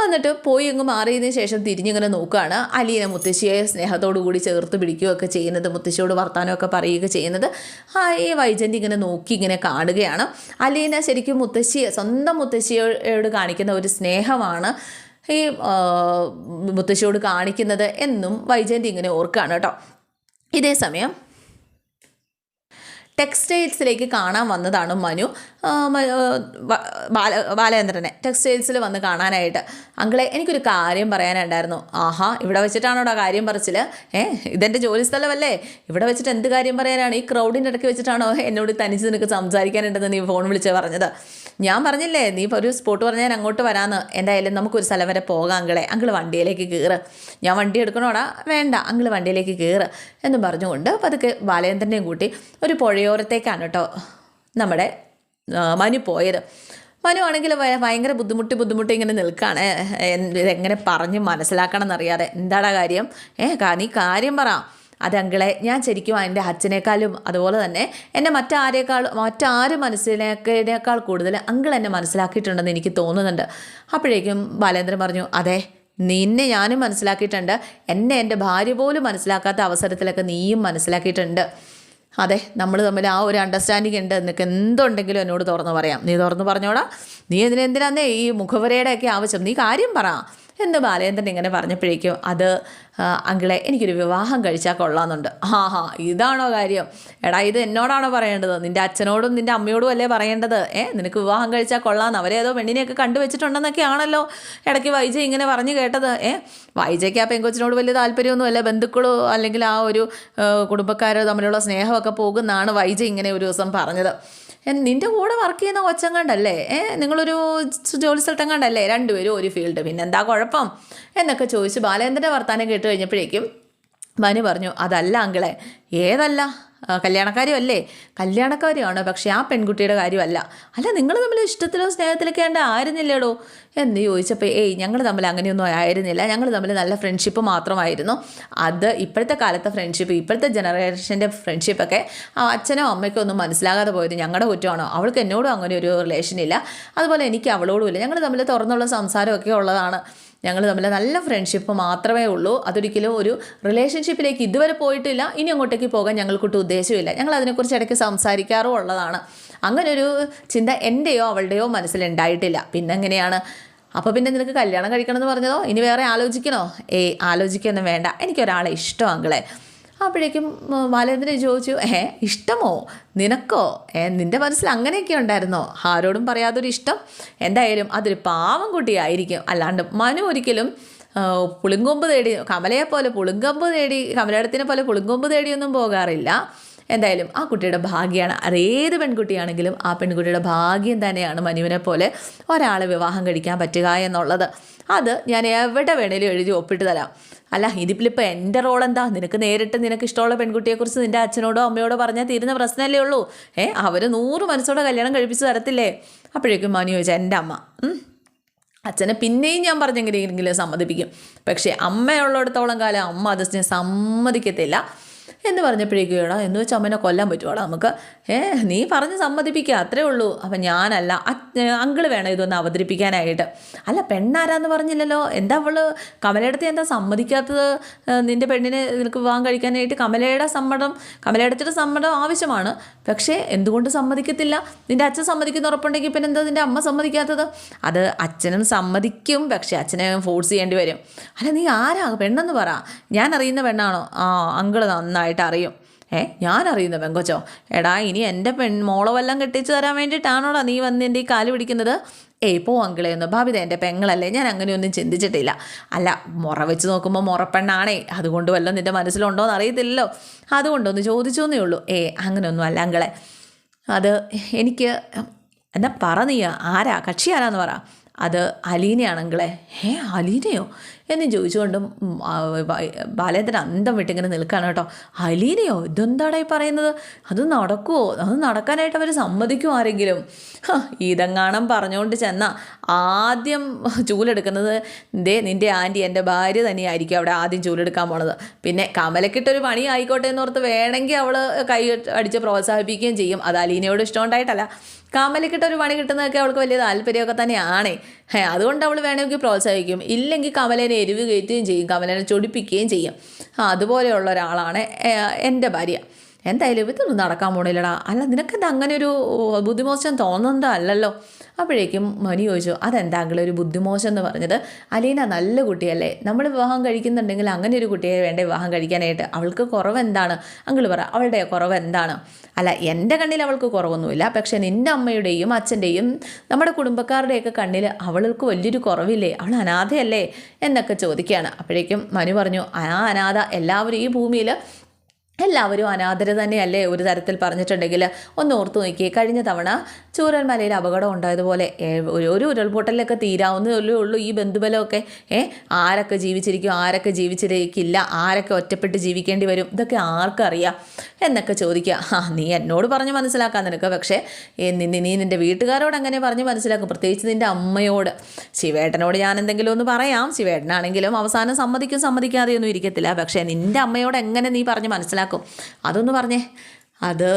എന്നിട്ട് പോയി അങ്ങ് മാറിയതിന് ശേഷം തിരിഞ്ഞിങ്ങനെ നോക്കുകയാണ് അലീന മുത്തശ്ശിയെ സ്നേഹത്തോടു കൂടി ചേർത്ത് പിടിക്കുകയൊക്കെ ചെയ്യുന്നത് മുത്തശ്ശിയോട് വർത്താനമൊക്കെ പറയുകയൊക്കെ ചെയ്യുന്നത്. ഈ വൈജയന്തി ഇങ്ങനെ നോക്കി ഇങ്ങനെ കാണുകയാണ്. അലീന ശരിക്കും മുത്തശ്ശിയെ സ്വന്തം മുത്തശ്ശിയോട് കാണിക്കുന്ന ഒരു സ്നേഹമാണ് ഈ മുത്തശ്ശിയോട് കാണിക്കുന്നത് എന്നും വൈജയന്തി ഇങ്ങനെ ഓർക്കുകയാണ് കേട്ടോ. ഇതേ സമയം ടെക്സ്റ്റൈൽസിലേക്ക് കാണാൻ വന്നതാണ് മനു. ബാല ബാലചന്ദ്രനെ ടെക്സ്റ്റൈൽസിൽ വന്ന് കാണാനായിട്ട്. അങ്കിളെ എനിക്കൊരു കാര്യം പറയാനുണ്ടായിരുന്നു. ആഹാ ഇവിടെ വെച്ചിട്ടാണോടാ കാര്യം പറച്ചിൽ ഏ ഇതെന്റെ ജോലി സ്ഥലമല്ലേ? ഇവിടെ വെച്ചിട്ട് എന്ത് കാര്യം പറയാനാണ്? ഈ ക്രൗഡിന്റെ ഇടയ്ക്ക് വെച്ചിട്ടാണോ എന്നോട് തനിച്ച് നിനക്ക് സംസാരിക്കാനുണ്ടെന്ന് നീ ഫോൺ വിളിച്ച് പറഞ്ഞത്? ഞാൻ പറഞ്ഞില്ലേ നീ ഒരു സ്പോട്ട് പറഞ്ഞാൽ ഞാൻ അങ്ങോട്ട് വരാമെന്ന് എന്തായാലും നമുക്കൊരു സ്ഥലം വരെ പോകാം അങ്കിളെ. അങ്കിൾ വണ്ടിയിലേക്ക് കയറ് ഞാൻ വണ്ടി എടുക്കണോടാ? വേണ്ട അങ്കിൾ വണ്ടിയിലേക്ക് കയറ് എന്ന് പറഞ്ഞുകൊണ്ട് പതുക്കെ ബാലേന്ദ്രനെയും കൂട്ടി ഒരു പുഴയോരത്തേക്കാണ് കേട്ടോ നമ്മുടെ മനു പോയത്. മനു ആണെങ്കിൽ ഭയ- ഭയങ്കര ബുദ്ധിമുട്ടി ബുദ്ധിമുട്ടി ഇങ്ങനെ നിൽക്കുകയാണ് ഇതെങ്ങനെ പറഞ്ഞ് മനസ്സിലാക്കണം എന്നറിയാതെ എന്താടാ കാര്യം? ഏ നീ കാര്യം പറ. അത് അങ്കിളെ ഞാൻ ശരിക്കും എന്റെ അച്ഛനേക്കാളും അതുപോലെ തന്നെ എന്നെ മറ്റാരേക്കാൾ മറ്റാരും മനസ്സിലാക്കിയതിനേക്കാൾ കൂടുതൽ അങ്കിൾ എന്നെ മനസ്സിലാക്കിയിട്ടുണ്ടെന്ന് എനിക്ക് തോന്നുന്നുണ്ട്. അപ്പോഴേക്കും ബാലേന്ദ്രൻ പറഞ്ഞു അതെ നിന്നെ ഞാനും മനസ്സിലാക്കിയിട്ടുണ്ട്. എന്നെ എന്റെ ഭാര്യ പോലും മനസ്സിലാക്കാത്ത അവസരത്തിലൊക്കെ നീയും മനസ്സിലാക്കിയിട്ടുണ്ട്. അതെ നമ്മൾ തമ്മിൽ ആ ഒരു അണ്ടർസ്റ്റാൻഡിങ് ഉണ്ട്. നിനക്ക് എന്തുണ്ടെങ്കിലും എന്നോട് തുറന്ന് പറയാം. നീ തുറന്ന് പറഞ്ഞോടാ. നീ എന്തിനെന്തിനാന്നേ ഈ മുഖവരയുടെയൊക്കെ ആവശ്യം? നീ കാര്യം പറ. എന്ന് ബാലേന്ദ്രൻ ഇങ്ങനെ പറഞ്ഞപ്പോഴേക്കും അത് അങ്കിളെ എനിക്കൊരു വിവാഹം കഴിച്ചാൽ കൊള്ളാമെന്നുണ്ട്. ആ ഹാ ഇതാണോ കാര്യം? എടാ ഇത് എന്നോടാണോ പറയേണ്ടത്? നിന്റെ അച്ഛനോടും നിന്റെ അമ്മയോടും അല്ലേ പറയേണ്ടത്? ഏ നിനക്ക് വിവാഹം കഴിച്ചാൽ കൊള്ളാമെന്ന് അവരെ ഏതോ പെണ്ണിനെയൊക്കെ കണ്ടുവച്ചിട്ടുണ്ടെന്നൊക്കെ ആണല്ലോ ഇടയ്ക്ക് വൈജ ഇങ്ങനെ പറഞ്ഞു കേട്ടത്. ഏ വൈജയ്ക്ക് ആ പെങ്കൊച്ചിനോട് വലിയ താല്പര്യമൊന്നുമല്ല. ബന്ധുക്കളോ അല്ലെങ്കിൽ ആ ഒരു കുടുംബക്കാരോ തമ്മിലുള്ള സ്നേഹമൊക്കെ പോകുന്നതാണ് വൈജ ഇങ്ങനെ ഒരു ദിവസം പറഞ്ഞത്. നിന്റെ കൂടെ വർക്ക് ചെയ്യുന്ന കൊച്ചങ്ങാണ്ടല്ലേ? ഏ നിങ്ങളൊരു ജോലി സ്ഥലത്തും കണ്ടല്ലേ? രണ്ടുപേരും ഒരു ഫീൽഡ് പിന്നെന്താ കുഴപ്പം? എന്നൊക്കെ ചോദിച്ച് ബാലേന്ദ്രന്റെ വർത്താനം കേട്ട് കഴിഞ്ഞപ്പോഴേക്കും മനു പറഞ്ഞു അതല്ല അങ്കിളെ ഏതല്ല? കല്യാണക്കാരും അല്ലേ കല്യാണക്കാരുമാണ് പക്ഷേ ആ പെൺകുട്ടിയുടെ കാര്യമല്ല. അല്ല നിങ്ങൾ തമ്മിൽ ഇഷ്ടത്തിലോ സ്നേഹത്തിലൊക്കെ ആണ്ട് ആയിരുന്നില്ലേടോ? എന്ന് ചോദിച്ചപ്പോൾ ഏയ് ഞങ്ങൾ തമ്മിൽ അങ്ങനെയൊന്നും ആയിരുന്നില്ല. ഞങ്ങൾ തമ്മിൽ നല്ല ഫ്രണ്ട്ഷിപ്പ് മാത്രമായിരുന്നു. അത് ഇപ്പോഴത്തെ കാലത്തെ ഫ്രണ്ട്ഷിപ്പ് ഇപ്പോഴത്തെ ജനറേഷന്റെ ഫ്രണ്ട്ഷിപ്പൊക്കെ അച്ഛനോ അമ്മയ്ക്കോ ഒന്നും മനസ്സിലാകാതെ പോയത് ഞങ്ങളുടെ കുറ്റമാണോ? അവൾക്ക് എന്നോടും അങ്ങനെ ഒരു റിലേഷൻ ഇല്ല. അതുപോലെ എനിക്ക് അവളോടും ഇല്ല. ഞങ്ങൾ തമ്മിൽ തുറന്നുള്ള സംസാരമൊക്കെ ഉള്ളതാണ്. ഞങ്ങൾ തമ്മിൽ നല്ല ഫ്രണ്ട്ഷിപ്പ് മാത്രമേ ഉള്ളൂ. അതൊരിക്കലും ഒരു റിലേഷൻഷിപ്പിലേക്ക് ഇതുവരെ പോയിട്ടില്ല. ഇനി അങ്ങോട്ടേക്ക് പോകാൻ ഞങ്ങൾക്കൊട്ട് ഉദ്ദേശമില്ല ഞങ്ങൾ അതിനെക്കുറിച്ച് ഇടയ്ക്ക് സംസാരിക്കാറും ഉള്ളതാണ്. അങ്ങനൊരു ചിന്ത എന്റെയോ അവളുടെയോ മനസ്സിലുണ്ടായിട്ടില്ല. പിന്നെ എങ്ങനെയാണ് അപ്പോൾ പിന്നെ നിനക്ക് കല്യാണം കഴിക്കണമെന്ന് പറഞ്ഞതോ? ഇനി വേറെ ആലോചിക്കണോ? ഏയ് ആലോചിക്കൊന്നും വേണ്ട. എനിക്കൊരാളെ ഇഷ്ടം അങ്ങളെ അപ്പോഴേക്കും ബാലേന്ദ്രൻ ചോദിച്ചു ഏ ഇഷ്ടമോ? നിനക്കോ? ഏ നിന്റെ മനസ്സിൽ അങ്ങനെയൊക്കെ ഉണ്ടായിരുന്നോ? ആരോടും പറയാതൊരു ഇഷ്ടം? എന്തായാലും അതൊരു പാവം കുട്ടിയായിരിക്കും. അല്ലാണ്ട് മനു ഒരിക്കലും പുളിങ്കൊമ്പ് തേടി കമലയെ പോലെ പുളിങ്കൊമ്പ് തേടി കമലയിടത്തിനെ പോലെ പുളിങ്കൊമ്പ് തേടിയൊന്നും പോകാറില്ല. എന്തായാലും ആ കുട്ടിയുടെ ഭാഗ്യമാണ് അത് ഏത് പെൺകുട്ടിയാണെങ്കിലും ആ പെൺകുട്ടിയുടെ ഭാഗ്യം തന്നെയാണ് മനുവിനെ പോലെ ഒരാളെ വിവാഹം കഴിക്കാൻ പറ്റുക എന്നുള്ളത്. അത് ഞാൻ എവിടെ വേണേലും എഴുതി ഒപ്പിട്ട് തരാം. അല്ല ഇതിപ്പിലിപ്പോൾ എന്റെ റോൾ എന്താ? നിനക്ക് നേരിട്ട് നിനക്ക് ഇഷ്ടമുള്ള പെൺകുട്ടിയെക്കുറിച്ച് നിന്റെ അച്ഛനോടോ അമ്മയോടോ പറഞ്ഞാൽ തീരുന്ന പ്രശ്നമല്ലേ ഉള്ളൂ. ഏ അവർ നൂറ് മനസ്സോടെ കല്യാണം കഴിപ്പിച്ച് തരത്തില്ലേ? അപ്പോഴേക്കും മനു ചോദിച്ചാൽ എന്റെ അമ്മ. അച്ഛനെ പിന്നെയും ഞാൻ പറഞ്ഞെങ്കിലെങ്കിലും സമ്മതിപ്പിക്കും. പക്ഷേ അമ്മയുള്ളിടത്തോളം കാലം അമ്മ അത് സമ്മതിക്കത്തില്ല. എന്ന് പറഞ്ഞപ്പോഴേക്കും എന്ന് വെച്ചാൽ അമ്മനെ കൊല്ലാൻ പറ്റുവാടാ നമുക്ക്. ഏ നീ പറഞ്ഞ് സമ്മതിപ്പിക്കുക അത്രേ ഉള്ളൂ. അപ്പം ഞാനല്ല അങ്കിൾ വേണം ഇതൊന്ന് അവതരിപ്പിക്കാനായിട്ട്. അല്ല പെണ്ണാരാന്ന് പറഞ്ഞില്ലല്ലോ. എന്താ അവൾ കമലയിടത്ത് എന്താ സമ്മതിക്കാത്തത്? നിന്റെ പെണ്ണിനെ നിനക്ക് വിവാഹം കഴിക്കാനായിട്ട് കമലയുടെ സമ്മതം കമലയിടത്തിന്റെ സമ്മതം ആവശ്യമാണ്. പക്ഷേ എന്തുകൊണ്ട് സമ്മതിക്കത്തില്ല? നിന്റെ അച്ഛൻ സമ്മതിക്കുന്ന ഉറപ്പുണ്ടെങ്കിൽ പിന്നെ എന്താ നിന്റെ അമ്മ സമ്മതിക്കാത്തത്? അത് അച്ഛനും സമ്മതിക്കും പക്ഷേ അച്ഛനെ ഫോഴ്സ് ചെയ്യേണ്ടി വരും. അല്ല നീ ആരാ? പെണ്ണെന്ന് പറ. ഞാൻ അറിയുന്ന പെണ്ണാണോ? ആ അങ്കിൾ നന്നായിട്ട് അറിയും. ഏ ഞാൻ അറിയുന്ന പെങ്കൊച്ചോ എടാ ഇനി എന്റെ പെൺ മോളെ വല്ലം കെട്ടിച്ച് തരാൻ വേണ്ടിയിട്ടാണോടാ നീ വന്ന് എന്റെ ഈ കാൽ പിടിക്കുന്നത്? ഏയ് പോ അങ്കിളെ ഒന്ന് ഭാവിത എന്റെ പെങ്ങളല്ലേ ഞാൻ അങ്ങനെയൊന്നും ചിന്തിച്ചിട്ടില്ല. അല്ല മുറ വെച്ച് നോക്കുമ്പോൾ മുറപ്പെണ്ണാണേ അതുകൊണ്ട് വല്ലതും നിന്റെ മനസ്സിലുണ്ടോ എന്ന് അറിയത്തില്ലല്ലോ അതുകൊണ്ടൊന്ന് ചോദിച്ചു എന്നേ ഉള്ളൂ. ഏ അങ്ങനെയൊന്നും അല്ല അങ്കിളെ. അത് എനിക്ക് എന്നാ പറ നീ ആരാ കക്ഷി ആരാന്ന് പറ. അത് അലീനയാണെങ്കിളെ ഏ അലീനയോ? എന്ന് ചോദിച്ചുകൊണ്ടും ബാലേന്ദ്രൻ അന്തം വിട്ടിങ്ങനെ നിൽക്കുകയാണ് കേട്ടോ. അലീനയോ ഇതെന്താടാ ഈ പറയുന്നത്? അത് നടക്കുമോ അത് നടക്കാനായിട്ട് അവർ സമ്മതിക്കും ആരെങ്കിലും. ഇതെങ്ങാണം പറഞ്ഞുകൊണ്ട് ചെന്ന ആദ്യം ചൂലെടുക്കുന്നത് ദേ നിന്റെ ആന്റി എന്റെ ഭാര്യ തന്നെയായിരിക്കും അവിടെ ആദ്യം ചൂലെടുക്കാൻ പോണത്. പിന്നെ കമലക്കിട്ടൊരു പണി ആയിക്കോട്ടെ എന്നോർത്ത് വേണമെങ്കിൽ അവൾ കൈ അടിച്ച് പ്രോത്സാഹിപ്പിക്കുകയും ചെയ്യും. അത് അലീനയോട് ഇഷ്ടമുണ്ടായിട്ടല്ല. കമലക്കിട്ടൊരു പണി കിട്ടുന്നതൊക്കെ അവൾക്ക് വലിയ താല്പര്യമൊക്കെ തന്നെയാണ്. അതുകൊണ്ട് അവൾ വേണമെങ്കിൽ പ്രോത്സാഹിക്കും. ഇല്ലെങ്കിൽ കമലേനെ എരിവ് കയറ്റുകയും ചെയ്യും കമലനെ ചൊടിപ്പിക്കുകയും ചെയ്യും. അതുപോലെയുള്ള ഒരാളാണ് എന്റെ ഭാര്യ. എന്തായാലും ഇതൊന്നും നടക്കാൻ പോണില്ലടാ. അല്ല നിനക്കെന്താ അങ്ങനെ ഒരു ബുദ്ധിമോശം തോന്നുന്നതല്ലല്ലോ. അപ്പോഴേക്കും മണി ചോദിച്ചു അതെന്താ അങ്കിൾ ഒരു ബുദ്ധിമോശം എന്ന് പറഞ്ഞത്? അലീന നല്ല കുട്ടിയല്ലേ. നമ്മൾ വിവാഹം കഴിക്കുന്നുണ്ടെങ്കിൽ അങ്ങനെ ഒരു കുട്ടിയെ വേണ്ടേ വിവാഹം കഴിക്കാനായിട്ട്? അവൾക്ക് കുറവ് എന്താണ് അങ്കിൾ പറ അവളുടെ കുറവ് എന്താണ് അല്ല എന്റെ കണ്ണിൽ അവൾക്ക് കുറവൊന്നുമില്ല. പക്ഷേ നിന്റെ അമ്മയുടെയും അച്ഛന്റെയും നമ്മുടെ കുടുംബക്കാരുടെയൊക്കെ കണ്ണിൽ അവൾക്ക് വലിയൊരു കുറവില്ലേ? അവൾ അനാഥയല്ലേ? എന്നൊക്കെ ചോദിക്കുകയാണ്. അപ്പോഴേക്കും മനു പറഞ്ഞു ആ അനാഥ എല്ലാവരും ഈ ഭൂമിയിൽ എല്ലാവരും അനാഥര തന്നെയല്ലേ ഒരു തരത്തിൽ പറഞ്ഞിട്ടുണ്ടെങ്കിൽ ഒന്ന് ഓർത്തു നോക്കിയേ. കഴിഞ്ഞ തവണ ചൂരൽമലയിൽ അപകടം ഉണ്ടായതുപോലെ ഒരു ഉരുൾപൊട്ടലിലൊക്കെ തീരാവുന്നതല്ലേ ഉള്ളൂ ഈ ബന്ധുബലമൊക്കെ. ഏ ആരൊക്കെ ജീവിച്ചിരിക്കും ആരൊക്കെ ജീവിച്ചിരിക്കില്ല ആരൊക്കെ ഒറ്റപ്പെട്ട് ജീവിക്കേണ്ടി വരും ഇതൊക്കെ ആർക്കറിയാം എന്നൊക്കെ ചോദിക്കുക. ആ നീ എന്നോട് പറഞ്ഞ് മനസ്സിലാക്കാൻ നിനക്ക് പക്ഷേ നീ നിന്റെ വീട്ടുകാരോട് അങ്ങനെ പറഞ്ഞ് മനസ്സിലാക്കും പ്രത്യേകിച്ച് നിന്റെ അമ്മയോട്. ശിവേട്ടനോട് ഞാൻ എന്തെങ്കിലും ഒന്ന് പറയാം. ശിവേട്ടനാണെങ്കിലും അവസാനം സമ്മതിക്കും സമ്മതിക്കാതെയൊന്നും ഇരിക്കത്തില്ല. പക്ഷേ നിന്റെ അമ്മയോട് എങ്ങനെ നീ പറഞ്ഞ് മനസ്സിലാക്കും? അതൊന്ന് പറഞ്ഞേ അത്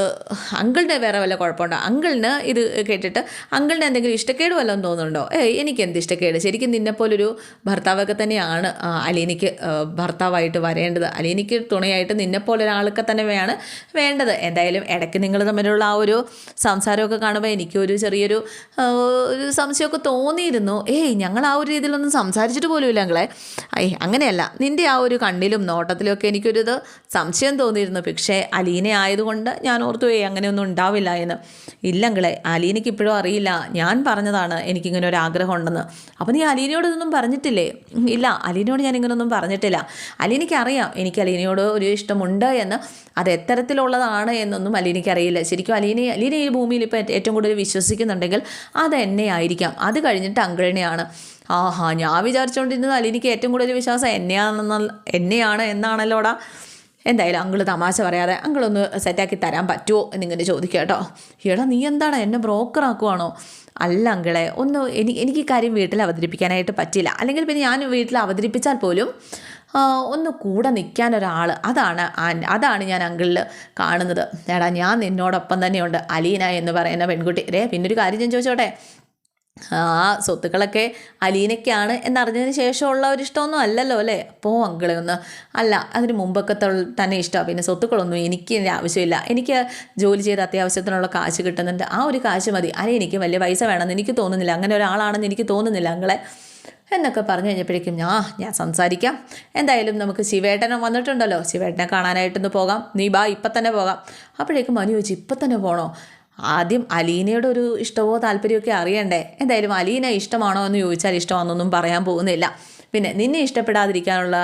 അങ്കിളിന് വേറെ വല്ല കുഴപ്പമുണ്ടോ? അങ്കിളിന് ഇത് കേട്ടിട്ട് അങ്കിളിന് എന്തെങ്കിലും ഇഷ്ടക്കേട് വല്ലതും തോന്നുന്നുണ്ടോ? ഏയ് എനിക്ക് എന്ത് ഇഷ്ടക്കേട്? ശരിക്കും നിന്നെപ്പോലൊരു ഭർത്താവൊക്കെ തന്നെയാണ്. അലീനയ്ക്ക് ഭർത്താവായിട്ട് വരേണ്ടത്. അലീനയ്ക്ക് തുണയായിട്ട് നിന്നെപ്പോലെ തന്നെ വേണം വേണ്ടത്. എന്തായാലും ഇടയ്ക്ക് നിങ്ങൾ തമ്മിലുള്ള ആ ഒരു സംസാരമൊക്കെ കാണുമ്പോൾ എനിക്കൊരു ചെറിയൊരു ഒരു സംശയമൊക്കെ തോന്നിയിരുന്നു. ഏയ് ഞങ്ങൾ ആ ഒരു രീതിയിലൊന്നും സംസാരിച്ചിട്ട് പോലുമില്ല ഞങ്ങളെ ഐ അങ്ങനെയല്ല. നിന്റെ ആ ഒരു കണ്ണിലും നോട്ടത്തിലും ഒക്കെ എനിക്കൊരു ഇത് സംശയം തോന്നിയിരുന്നു. പക്ഷേ അലീന ആയതുകൊണ്ട് ഞാൻ ഓർത്തു പോയി അങ്ങനെയൊന്നും ഉണ്ടാവില്ല എന്ന്. ഇല്ലങ്ങളെ അലീനയ്ക്ക് ഇപ്പോഴും അറിയില്ല. ഞാൻ പറഞ്ഞതാണ് എനിക്കിങ്ങനെ ഒരു ആഗ്രഹം ഉണ്ടെന്ന് അപ്പോൾ നീ അലീനയോട് ഇതൊന്നും പറഞ്ഞിട്ടില്ലേ? ഇല്ല അലീനയോട് ഞാൻ ഇങ്ങനെയൊന്നും പറഞ്ഞിട്ടില്ല. അലീനയ്ക്ക് അറിയാം എനിക്ക് അലീനയോട് ഒരു ഇഷ്ടമുണ്ട് എന്ന്. അത് എത്തരത്തിലുള്ളതാണ് എന്നൊന്നും അലീനയ്ക്ക് അറിയില്ല ശരിക്കും അലീന അലീന ഈ ഭൂമിയിൽ ഇപ്പോൾ ഏറ്റവും കൂടുതൽ വിശ്വസിക്കുന്നുണ്ടെങ്കിൽ അത് എന്നെ ആയിരിക്കാം അത് കഴിഞ്ഞിട്ട് അങ്കിളിനെയാണ്. ആഹാ ഞാൻ വിചാരിച്ചുകൊണ്ടിരുന്നത് അലീനയ്ക്ക് ഏറ്റവും കൂടുതൽ വിശ്വാസം എന്നെയാണെന്ന എന്നെയാണ് എന്നാണല്ലോടാ. എന്തായാലും അങ്കിൾ തമാശ പറയാതെ അങ്കിളൊന്ന് സെറ്റാക്കി തരാൻ പറ്റുമോ എന്നിങ്ങനെ ചോദിക്കുക കേട്ടോ. എടാ നീ എന്താണ് എന്നെ ബ്രോക്കർ ആക്കുവാണോ? അല്ല അങ്കിളെ ഒന്ന് എനിക്ക് എനിക്ക് കാര്യം വീട്ടിൽ അവതരിപ്പിക്കാനായിട്ട് പറ്റില്ല. അല്ലെങ്കിൽ പിന്നെ ഞാൻ വീട്ടിൽ അവതരിപ്പിച്ചാൽ പോലും ഒന്ന് കൂടെ നിൽക്കാൻ ഒരാൾ അതാണ് അതാണ് ഞാൻ അങ്കിളിൽ കാണുന്നത്. എടാ ഞാൻ നിന്നോടൊപ്പം തന്നെയുണ്ട്. അലീന എന്ന് പറയുന്ന പെൺകുട്ടി. രേ പിന്നൊരു കാര്യം ഞാൻ ചോദിച്ചോട്ടെ? ആ സ്വത്തുക്കളൊക്കെ അലീനയ്ക്കാണ് എന്നറിഞ്ഞതിന് ശേഷമുള്ള ഒരു ഇഷ്ടമൊന്നും അല്ലല്ലോ അല്ലേ? അപ്പോൾ അങ്കിളെ ഒന്ന് അല്ല അതിന് മുമ്പൊക്കെ തന്നെ ഇഷ്ടമാണ് പിന്നെ സ്വത്തുക്കളൊന്നും എനിക്ക് ആവശ്യമില്ല. എനിക്ക് ജോലി ചെയ്ത് അത്യാവശ്യത്തിനുള്ള കാശ് കിട്ടുന്നുണ്ട്. ആ ഒരു കാശ് മതി. അല്ലെ എനിക്ക് വലിയ പൈസ വേണമെന്ന് എനിക്ക് തോന്നുന്നില്ല. അങ്ങനെ ഒരാളാണെന്ന് എനിക്ക് തോന്നുന്നില്ല അങ്കളെ. എന്നൊക്കെ പറഞ്ഞു കഴിഞ്ഞപ്പോഴേക്കും ഞാൻ ഞാൻ സംസാരിക്കാം. എന്തായാലും നമുക്ക് ശിവേട്ടനെ വന്നിട്ടുണ്ടല്ലോ. ശിവേട്ടനെ കാണാനായിട്ടൊന്ന് പോകാം. നീ ബാ ഇപ്പം തന്നെ പോകാം. അപ്പോഴേക്കും മനു ചോദിച്ചു ഇപ്പം തന്നെ പോകണോ ആദ്യം അലീനയുടെ ഒരു ഇഷ്ടമോ താല്പര്യമൊക്കെ അറിയണ്ടേ? എന്തായാലും അലീന ഇഷ്ടമാണോ എന്ന് ചോദിച്ചാൽ ഇഷ്ടമാണെന്നൊന്നും പറയാൻ പോകുന്നില്ല. പിന്നെ നിന്നെ ഇഷ്ടപ്പെടാതിരിക്കാനുള്ള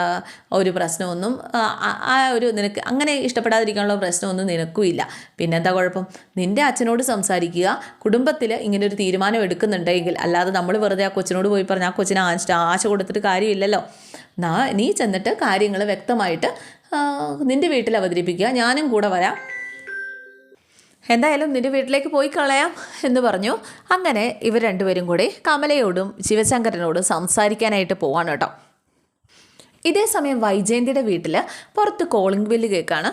ഒരു പ്രശ്നമൊന്നും ആ, ഒരു നിനക്ക് അങ്ങനെ ഇഷ്ടപ്പെടാതിരിക്കാനുള്ള പ്രശ്നമൊന്നും നിനക്കും ഇല്ല പിന്നെന്താ കുഴപ്പം? നിന്റെ അച്ഛനോട് സംസാരിക്കുക. കുടുംബത്തിൽ ഇങ്ങനെ ഒരു തീരുമാനം എടുക്കുന്നുണ്ടെങ്കിൽ അല്ലാതെ നമ്മൾ വെറുതെ ആ കൊച്ചിനോട് പോയി പറഞ്ഞാൽ ആ കൊച്ചിനെ ആശ കൊടുത്തിട്ട് കാര്യമില്ലല്ലോ. നീ ചെന്നിട്ട് കാര്യങ്ങൾ വ്യക്തമായിട്ട് നിന്റെ വീട്ടിൽ അവതരിപ്പിക്കുക. ഞാനും കൂടെ വരാം. എന്തായാലും നിന്റെ വീട്ടിലേക്ക് പോയി കളയാം എന്ന് പറഞ്ഞു. അങ്ങനെ ഇവർ രണ്ടുപേരും കൂടി കമലയോടും ശിവശങ്കരനോടും സംസാരിക്കാനായിട്ട് പോവാണ് കേട്ടോ. ഇതേ സമയം വൈജയന്തിയുടെ വീട്ടിൽ പുറത്ത് കോളിംഗ് ബില്ല് കേൾക്കാണ്.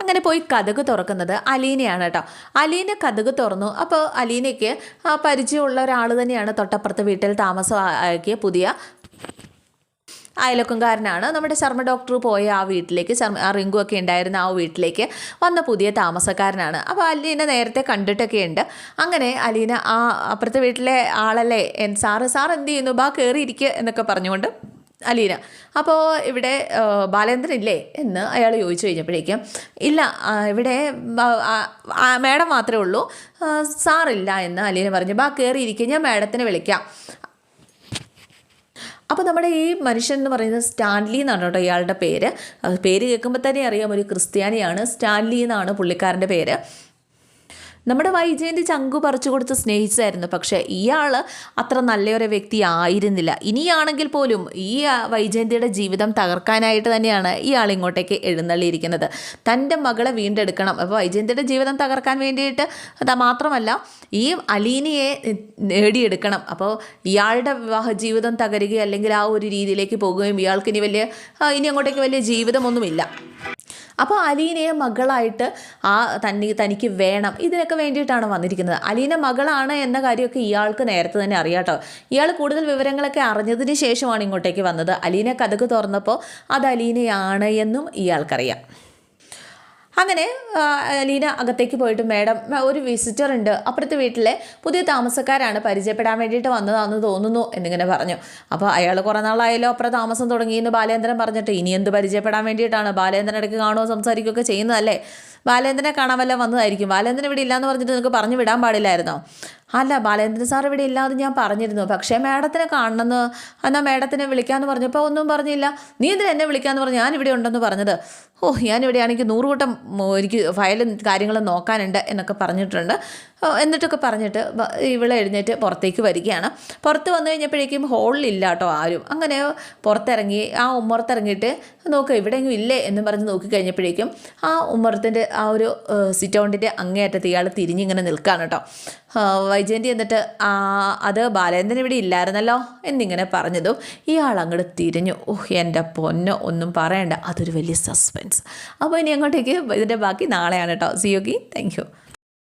അങ്ങനെ പോയി കഥക് തുറക്കുന്നത് അലീനയാണ് കേട്ടോ. അലീന കഥക് തുറന്നു. അപ്പോൾ അലീനയ്ക്ക് പരിചയമുള്ള ഒരാൾ തന്നെയാണ് തൊട്ടപ്പുറത്തെ വീട്ടിൽ താമസമാക്കിയ പുതിയ അയലക്കംകാരനാണ്. നമ്മുടെ ശർമ്മ ഡോക്ടർ പോയ ആ വീട്ടിലേക്ക് ശർമ്മ ആ റിങ്കു ഒക്കെ ഉണ്ടായിരുന്ന ആ വീട്ടിലേക്ക് വന്ന പുതിയ താമസക്കാരനാണ്. അപ്പോൾ അലീന നേരത്തെ കണ്ടിട്ടൊക്കെ ഉണ്ട്. അങ്ങനെ അലീന ആ അപ്പുറത്തെ വീട്ടിലെ ആളല്ലേ? സാറ് സാർ എന്ത് ചെയ്യുന്നു? ബാ കയറിയിരിക്കുക എന്നൊക്കെ പറഞ്ഞുകൊണ്ട് അലീന അപ്പോൾ ഇവിടെ ബാലേന്ദ്രൻ ഇല്ലേ? എന്ന് അയാൾ ചോദിച്ചു കഴിഞ്ഞപ്പോഴേക്കും ഇല്ല ഇവിടെ മാഡം മാത്രമേ ഉള്ളൂ. സാറില്ല എന്ന് അലീന പറഞ്ഞു. ബാ കയറിയിരിക്കുക ഞാൻ മാഡത്തിനെ വിളിക്കാം. അപ്പോൾ നമ്മുടെ ഈ മനുഷ്യൻ എന്ന് പറയുന്നത് സ്റ്റാൻലി എന്നാണ് കേട്ടോ ഇയാളുടെ പേര്. പേര് കേൾക്കുമ്പോൾ തന്നെ അറിയാം ഒരു ക്രിസ്ത്യാനിയാണ്. സ്റ്റാൻലി എന്നാണ് പുള്ളിക്കാരന്റെ പേര്. നമ്മുടെ വൈജയന്തി ചങ്കു പറിച്ചു കൊടുത്ത് സ്നേഹിച്ചായിരുന്നു പക്ഷേ ഇയാൾ അത്ര നല്ലൊരു വ്യക്തി ആയിരുന്നില്ല ഇനിയാണെങ്കിൽ പോലും ഈ വൈജയന്തിയുടെ ജീവിതം തകർക്കാനായിട്ട് തന്നെയാണ് ഇയാൾ ഇങ്ങോട്ടേക്ക് എഴുന്നള്ളിയിരിക്കുന്നത്. തന്റെ മകളെ വീണ്ടെടുക്കണം. അപ്പോൾ വൈജയന്തിയുടെ ജീവിതം തകർക്കാൻ വേണ്ടിയിട്ട് മാത്രമല്ല ഈ അലീനയെ നേടിയെടുക്കണം. അപ്പോൾ ഇയാളുടെ വിവാഹ ജീവിതം തകരുകയോ അല്ലെങ്കിൽ ആ ഒരു രീതിയിലേക്ക് പോകുകയും ഇയാൾക്ക് ഇനി വലിയ ഇനി അങ്ങോട്ടേക്ക് വലിയ ജീവിതമൊന്നുമില്ല. അപ്പോൾ അലീനയെ മകളായിട്ട് ആ തന്നെ തനിക്ക് വേണം. ഇതിനൊക്കെ വേണ്ടിയിട്ടാണ് വന്നിരിക്കുന്നത്. അലീന മകളാണ് എന്ന കാര്യമൊക്കെ ഇയാൾക്ക് നേരത്തെ തന്നെ അറിയാട്ടോ. ഇയാൾ കൂടുതൽ വിവരങ്ങളൊക്കെ അറിഞ്ഞതിന് ശേഷമാണ് ഇങ്ങോട്ടേക്ക് വന്നത്. അലീന കഥക്ക് തുറന്നപ്പോൾ അത് അലീനയാണ് എന്നും ഇയാൾക്കറിയാം. അങ്ങനെ ലീന അകത്തേക്ക് പോയിട്ട് മാഡം ഒരു വിസിറ്റർ ഉണ്ട്. അപ്പുറത്തെ വീട്ടിലെ പുതിയ താമസക്കാരാണ്. പരിചയപ്പെടാൻ വേണ്ടിയിട്ട് വന്നതാണെന്ന് തോന്നുന്നു എന്നിങ്ങനെ പറഞ്ഞു. അപ്പോൾ അയാൾ കുറേ നാളായാലും അപ്പുറം താമസം തുടങ്ങിയെന്ന് ബാലേന്ദ്രൻ പറഞ്ഞിട്ട് ഇനി എന്ത് പരിചയപ്പെടാൻ വേണ്ടിയിട്ടാണ്? ബാലേന്ദ്രൻ ഇടയ്ക്ക് കാണുകയോ സംസാരിക്കുകയൊക്കെ ചെയ്യുന്നതല്ലേ? ബാലേന്ദ്രനെ കാണാൻ വല്ല വന്നതായിരിക്കും. ബാലേന്ദ്രൻ ഇവിടെ ഇല്ലാന്ന് പറഞ്ഞിട്ട് നിങ്ങൾക്ക് പറഞ്ഞു വിടാൻ പാടില്ലായിരുന്നോ? അല്ല ബാലേന്ദ്രൻ സാർ ഇവിടെ ഇല്ലാതെ ഞാൻ പറഞ്ഞിരുന്നു. പക്ഷേ മാഡത്തിനെ കാണണമെന്ന് എന്നാൽ മാഡത്തിനെ വിളിക്കാമെന്ന് പറഞ്ഞപ്പോൾ ഒന്നും പറഞ്ഞില്ല. നീ എന്തിനാ എന്നെ വിളിക്കാമെന്ന് പറഞ്ഞു ഞാൻ ഇവിടെ ഉണ്ടെന്ന് പറഞ്ഞത്? ഓ ഞാനിവിടെ ആണെങ്കിൽ നൂറുകൂട്ടം എനിക്ക് ഫയലും കാര്യങ്ങളും നോക്കാനുണ്ട് എന്നൊക്കെ പറഞ്ഞിട്ടുണ്ട്. എന്നിട്ടൊക്കെ പറഞ്ഞിട്ട് ഇവിടെ എഴുന്നേറ്റ് പുറത്തേക്ക് വരികയാണ്. പുറത്ത് വന്നു കഴിഞ്ഞപ്പോഴേക്കും ഹോളിലില്ല കേട്ടോ ആരും. അങ്ങനെ പുറത്തിറങ്ങി ആ ഉമ്മറത്തിറങ്ങിയിട്ട് നോക്കുക ഇവിടെയെങ്കിലും ഇല്ലേ എന്ന് പറഞ്ഞ് നോക്കി കഴിഞ്ഞപ്പോഴേക്കും ആ ഉമ്മറത്തിന്റെ ആ ഒരു സിറ്റൗണ്ടിന്റെ അങ്ങേയറ്റത്ത് ഇയാൾ തിരിഞ്ഞിങ്ങനെ നിൽക്കുകയാണ് കേട്ടോ. വൈജയന്തി എന്നിട്ട് ആ, അത് ബാലേന്ദ്രൻ ഇവിടെ ഇല്ലായിരുന്നല്ലോ എന്നിങ്ങനെ പറഞ്ഞതും ഇയാൾ അങ്ങോട്ട് തിരിഞ്ഞു. ഓഹ് എന്റെ പൊന്നോ ഒന്നും പറയണ്ട. അതൊരു വലിയ സസ്പെൻസ് അപ്പോൾ ഇനി അങ്ങോട്ടേക്ക് ഇതിന്റെ ബാക്കി നാളെയാണ് കേട്ടോ സിയോഗി താങ്ക് യു